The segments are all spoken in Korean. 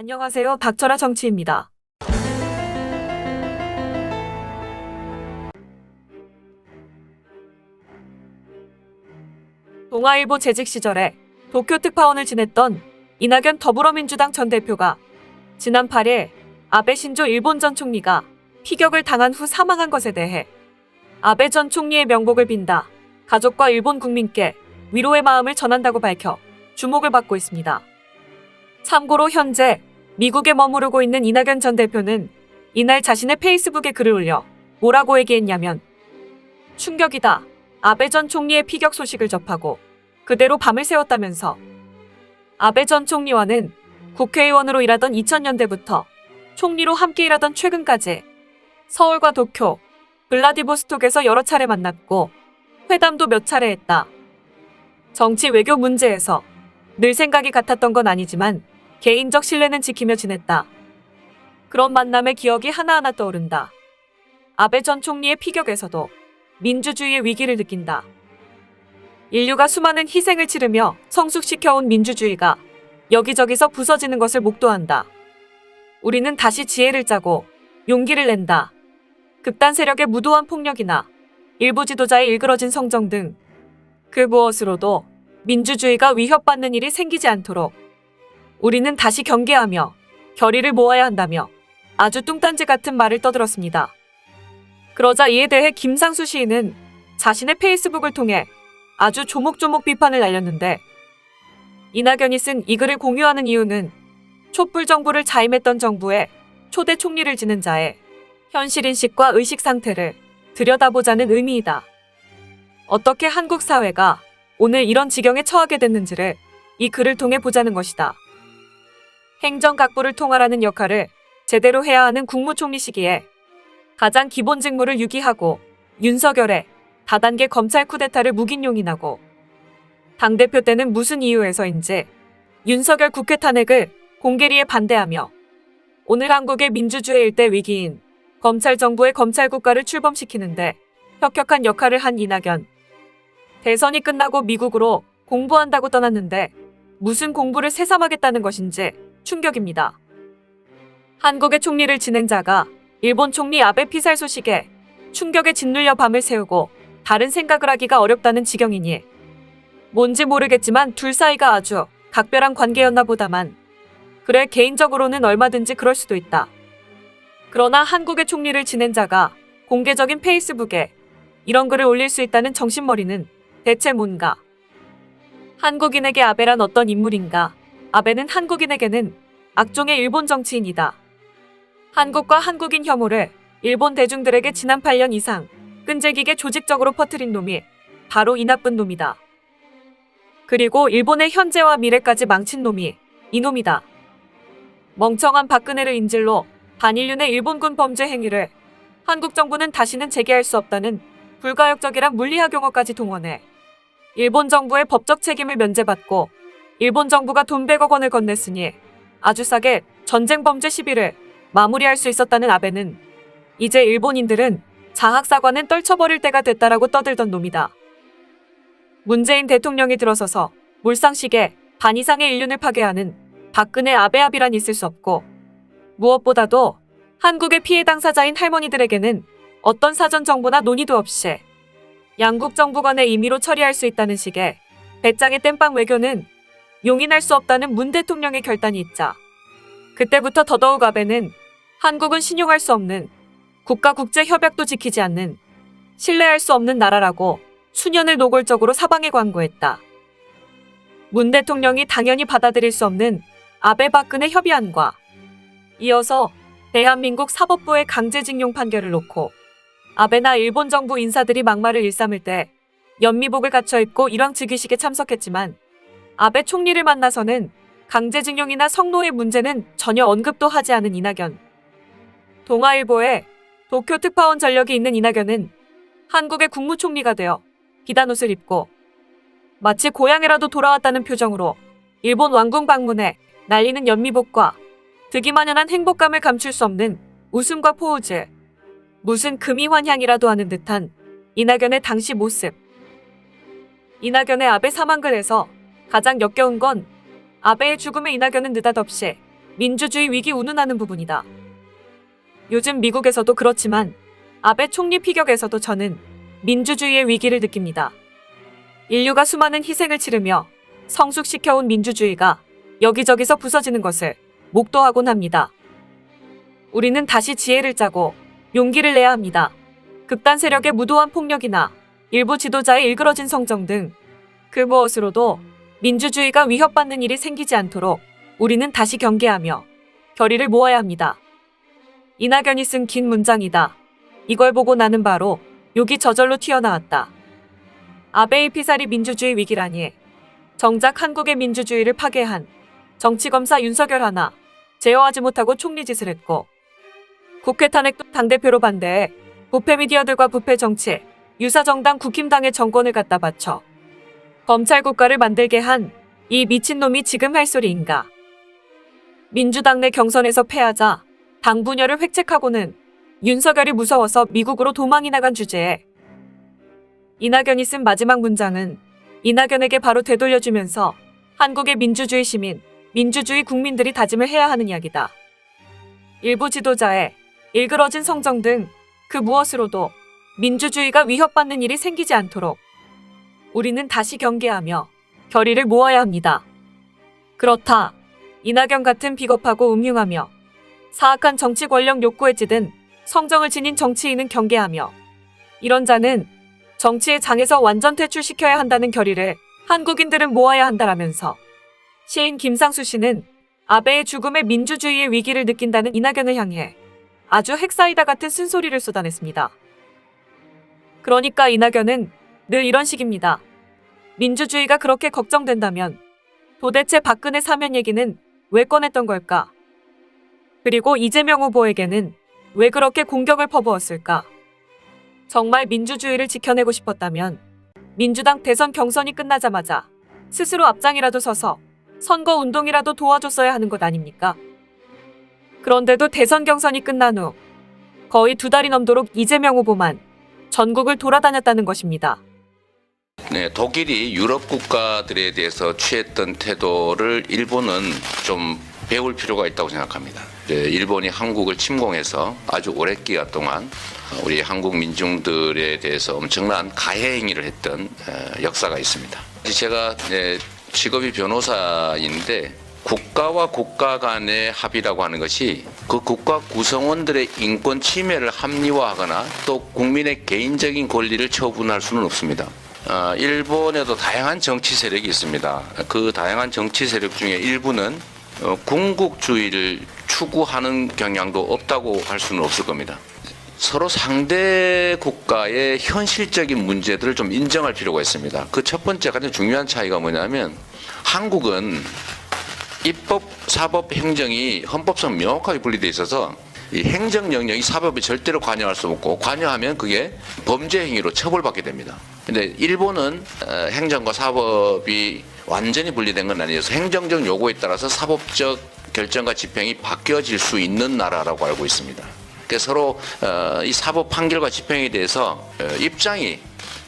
안녕하세요. 닥쳐라 정치입니다. 동아일보 재직 시절에 도쿄 특파원을 지냈던 이낙연 더불어민주당 전 대표가 지난 8일 아베 신조 일본 전 총리가 피격을 당한 후 사망한 것에 대해 아베 전 총리의 명복을 빈다. 가족과 일본 국민께 위로의 마음을 전한다고 밝혀 주목을 받고 있습니다. 참고로 현재 미국에 머무르고 있는 이낙연 전 대표는 이날 자신의 페이스북에 글을 올려 뭐라고 얘기했냐면 충격이다. 아베 전 총리의 피격 소식을 접하고 그대로 밤을 새웠다면서 아베 전 총리와는 국회의원으로 일하던 2000년대부터 총리로 함께 일하던 최근까지 서울과 도쿄, 블라디보스톡에서 여러 차례 만났고 회담도 몇 차례 했다. 정치 외교 문제에서 늘 생각이 같았던 건 아니지만 개인적 신뢰는 지키며 지냈다. 그런 만남의 기억이 하나하나 떠오른다. 아베 전 총리의 피격에서도 민주주의의 위기를 느낀다. 인류가 수많은 희생을 치르며 성숙시켜온 민주주의가 여기저기서 부서지는 것을 목도한다. 우리는 다시 지혜를 짜고 용기를 낸다. 극단 세력의 무도한 폭력이나 일부 지도자의 일그러진 성정 등 그 무엇으로도 민주주의가 위협받는 일이 생기지 않도록 우리는 다시 경계하며 결의를 모아야 한다며 아주 뚱딴지 같은 말을 떠들었습니다. 그러자 이에 대해 김상수 시인은 자신의 페이스북을 통해 아주 조목조목 비판을 날렸는데 이낙연이 쓴 이 글을 공유하는 이유는 촛불 정부를 자임했던 정부의 초대 총리를 지는 자의 현실 인식과 의식 상태를 들여다보자는 의미이다. 어떻게 한국 사회가 오늘 이런 지경에 처하게 됐는지를 이 글을 통해 보자는 것이다. 행정각부를 통할하는 역할을 제대로 해야 하는 국무총리 시기에 가장 기본 직무를 유기하고 윤석열의 다단계 검찰 쿠데타를 묵인용인하고 당대표 때는 무슨 이유에서인지 윤석열 국회 탄핵을 공개리에 반대하며 오늘 한국의 민주주의 일대 위기인 검찰 정부의 검찰 국가를 출범시키는데 혁혁한 역할을 한 이낙연. 대선이 끝나고 미국으로 공부한다고 떠났는데 무슨 공부를 새삼하겠다는 것인지 충격입니다. 한국의 총리를 지낸 자가 일본 총리 아베 피살 소식에 충격에 짓눌려 밤을 새우고 다른 생각을 하기가 어렵다는 지경이니 뭔지 모르겠지만 둘 사이가 아주 각별한 관계였나 보다만 그래 개인적으로는 얼마든지 그럴 수도 있다. 그러나 한국의 총리를 지낸 자가 공개적인 페이스북에 이런 글을 올릴 수 있다는 정신머리는 대체 뭔가? 한국인에게 아베란 어떤 인물인가? 아베는 한국인에게는 악종의 일본 정치인이다. 한국과 한국인 혐오를 일본 대중들에게 지난 8년 이상 끈질기게 조직적으로 퍼뜨린 놈이 바로 이 나쁜 놈이다. 그리고 일본의 현재와 미래까지 망친 놈이 이놈이다. 멍청한 박근혜를 인질로 반인륜의 일본군 범죄 행위를 한국 정부는 다시는 재개할 수 없다는 불가역적이란 물리학 용어까지 동원해 일본 정부의 법적 책임을 면제받고 일본 정부가 돈 100억 원을 건넸으니 아주 싸게 전쟁 범죄 시비를 마무리할 수 있었다는 아베는 이제 일본인들은 자학사과는 떨쳐버릴 때가 됐다라고 떠들던 놈이다. 문재인 대통령이 들어서서 몰상식에 반 이상의 인륜을 파괴하는 박근혜 아베아비란 있을 수 없고 무엇보다도 한국의 피해 당사자인 할머니들에게는 어떤 사전 정보나 논의도 없이 양국 정부 간의 임의로 처리할 수 있다는 식의 배짱의 땜빵 외교는 용인할 수 없다는 문 대통령의 결단이 있자 그때부터 더더욱 아베는 한국은 신용할 수 없는 국가 국제 협약도 지키지 않는 신뢰할 수 없는 나라라고 수년을 노골적으로 사방에 광고했다. 문 대통령이 당연히 받아들일 수 없는 아베 박근혜 협의안과 이어서 대한민국 사법부의 강제징용 판결을 놓고 아베나 일본 정부 인사들이 막말을 일삼을 때 연미복을 갖춰 입고 일왕 즉위식에 참석했지만 아베 총리를 만나서는 강제징용이나 성노예 문제는 전혀 언급도 하지 않은 이낙연. 동아일보에 도쿄 특파원 전력이 있는 이낙연은 한국의 국무총리가 되어 비단 옷을 입고 마치 고향에라도 돌아왔다는 표정으로 일본 왕궁 방문에 날리는 연미복과 득이만연한 행복감을 감출 수 없는 웃음과 포우즈. 무슨 금이환향이라도 하는 듯한 이낙연의 당시 모습. 이낙연의 아베 사망글에서 가장 역겨운 건 아베의 죽음에 이낙연은 느닷없이 민주주의 위기 운운하는 부분이다. 요즘 미국에서도 그렇지만 아베 총리 피격에서도 저는 민주주의의 위기를 느낍니다. 인류가 수많은 희생을 치르며 성숙시켜온 민주주의가 여기저기서 부서지는 것을 목도하곤 합니다. 우리는 다시 지혜를 짜고 용기를 내야 합니다. 극단 세력의 무도한 폭력이나 일부 지도자의 일그러진 성정 등 그 무엇으로도 민주주의가 위협받는 일이 생기지 않도록 우리는 다시 경계하며 결의를 모아야 합니다. 이낙연이 쓴 긴 문장이다. 이걸 보고 나는 바로 욕이 저절로 튀어나왔다. 아베의 피살이 민주주의 위기라니. 정작 한국의 민주주의를 파괴한 정치검사 윤석열 하나 제어하지 못하고 총리 짓을 했고 국회 탄핵도 당대표로 반대해 부패 미디어들과 부패 정치, 유사정당 국힘당의 정권을 갖다 바쳐 검찰 국가를 만들게 한 이 미친놈이 지금 할 소리인가. 민주당 내 경선에서 패하자 당 분열을 획책하고는 윤석열이 무서워서 미국으로 도망이 나간 주제에 이낙연이 쓴 마지막 문장은 이낙연에게 바로 되돌려주면서 한국의 민주주의 시민, 민주주의 국민들이 다짐을 해야 하는 이야기다. 일부 지도자의 일그러진 성정 등 그 무엇으로도 민주주의가 위협받는 일이 생기지 않도록 우리는 다시 경계하며 결의를 모아야 합니다. 그렇다. 이낙연 같은 비겁하고 음흉하며 사악한 정치 권력 욕구에 찌든 성정을 지닌 정치인은 경계하며 이런 자는 정치의 장에서 완전 퇴출시켜야 한다는 결의를 한국인들은 모아야 한다라면서 시인 김상수 씨는 아베의 죽음에 민주주의의 위기를 느낀다는 이낙연을 향해 아주 핵사이다 같은 쓴소리를 쏟아냈습니다. 그러니까 이낙연은 늘 이런 식입니다. 민주주의가 그렇게 걱정된다면 도대체 박근혜 사면 얘기는 왜 꺼냈던 걸까? 그리고 이재명 후보에게는 왜 그렇게 공격을 퍼부었을까? 정말 민주주의를 지켜내고 싶었다면 민주당 대선 경선이 끝나자마자 스스로 앞장이라도 서서 선거 운동이라도 도와줬어야 하는 것 아닙니까? 그런데도 대선 경선이 끝난 후 거의 두 달이 넘도록 이재명 후보만 전국을 돌아다녔다는 것입니다. 네, 독일이 유럽 국가들에 대해서 취했던 태도를 일본은 좀 배울 필요가 있다고 생각합니다. 네, 일본이 한국을 침공해서 아주 오랜 기간 동안 우리 한국 민중들에 대해서 엄청난 가해 행위를 했던 어, 역사가 있습니다. 제가 네, 직업이 변호사인데 국가와 국가 간의 합의라고 하는 것이 그 국가 구성원들의 인권 침해를 합리화하거나 또 국민의 개인적인 권리를 처분할 수는 없습니다. 어, 일본에도 다양한 정치 세력이 있습니다. 그 다양한 정치 세력 중에 일부는 어, 군국주의를 추구하는 경향도 없다고 할 수는 없을 겁니다. 서로 상대 국가의 현실적인 문제들을 좀 인정할 필요가 있습니다. 그 첫 번째 가장 중요한 차이가 뭐냐면 한국은 입법, 사법, 행정이 헌법상 명확하게 분리되어 있어서 이 행정 영역이 사법에 절대로 관여할 수 없고 관여하면 그게 범죄 행위로 처벌받게 됩니다. 근데 일본은 어, 행정과 사법이 완전히 분리된 건 아니어서 행정적 요구에 따라서 사법적 결정과 집행이 바뀌어질 수 있는 나라라고 알고 있습니다. 그래서 서로 어, 이 사법 판결과 집행에 대해서 어, 입장이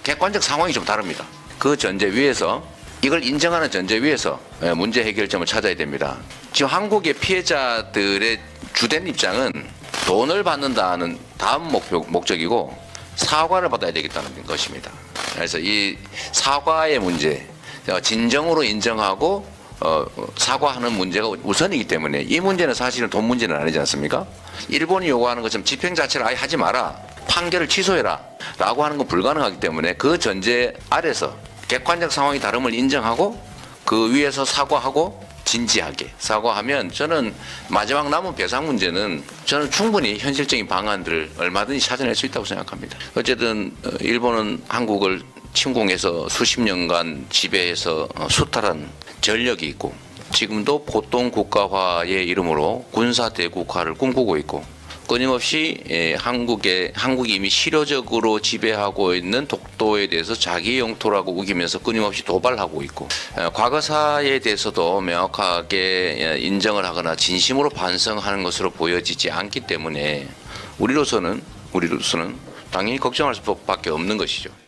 객관적 상황이 좀 다릅니다. 그 전제 위에서 이걸 인정하는 전제 위에서 예, 문제 해결점을 찾아야 됩니다. 지금 한국의 피해자들의 주된 입장은 돈을 받는다는 다음 목표, 목적이고 사과를 받아야 되겠다는 것입니다. 그래서 이 사과의 문제, 어, 진정으로 인정하고 어, 사과하는 문제가 우선이기 때문에 이 문제는 사실은 돈 문제는 아니지 않습니까? 일본이 요구하는 것처럼 집행 자체를 아예 하지 마라. 판결을 취소해라. 라고 하는 건 불가능하기 때문에 그 전제 아래서 객관적 상황이 다름을 인정하고 그 위에서 사과하고 진지하게 사과하면 저는 마지막 남은 배상 문제는 저는 충분히 현실적인 방안들을 얼마든지 찾아낼 수 있다고 생각합니다. 어쨌든 어, 일본은 한국을 침공해서 수십 년간 지배해서 어, 수탈한 전력이 있고 지금도 보통 국가화의 이름으로 군사 대국화를 꿈꾸고 있고 끊임없이 예, 한국의 한국이 이미 실효적으로 지배하고 있는 독도에 대해서 자기 영토라고 우기면서 끊임없이 도발하고 있고 어, 과거사에 대해서도 명확하게 예, 인정을 하거나 진심으로 반성하는 것으로 보여지지 않기 때문에 우리로서는 우리로서는 당연히 걱정할 수밖에 없는 것이죠.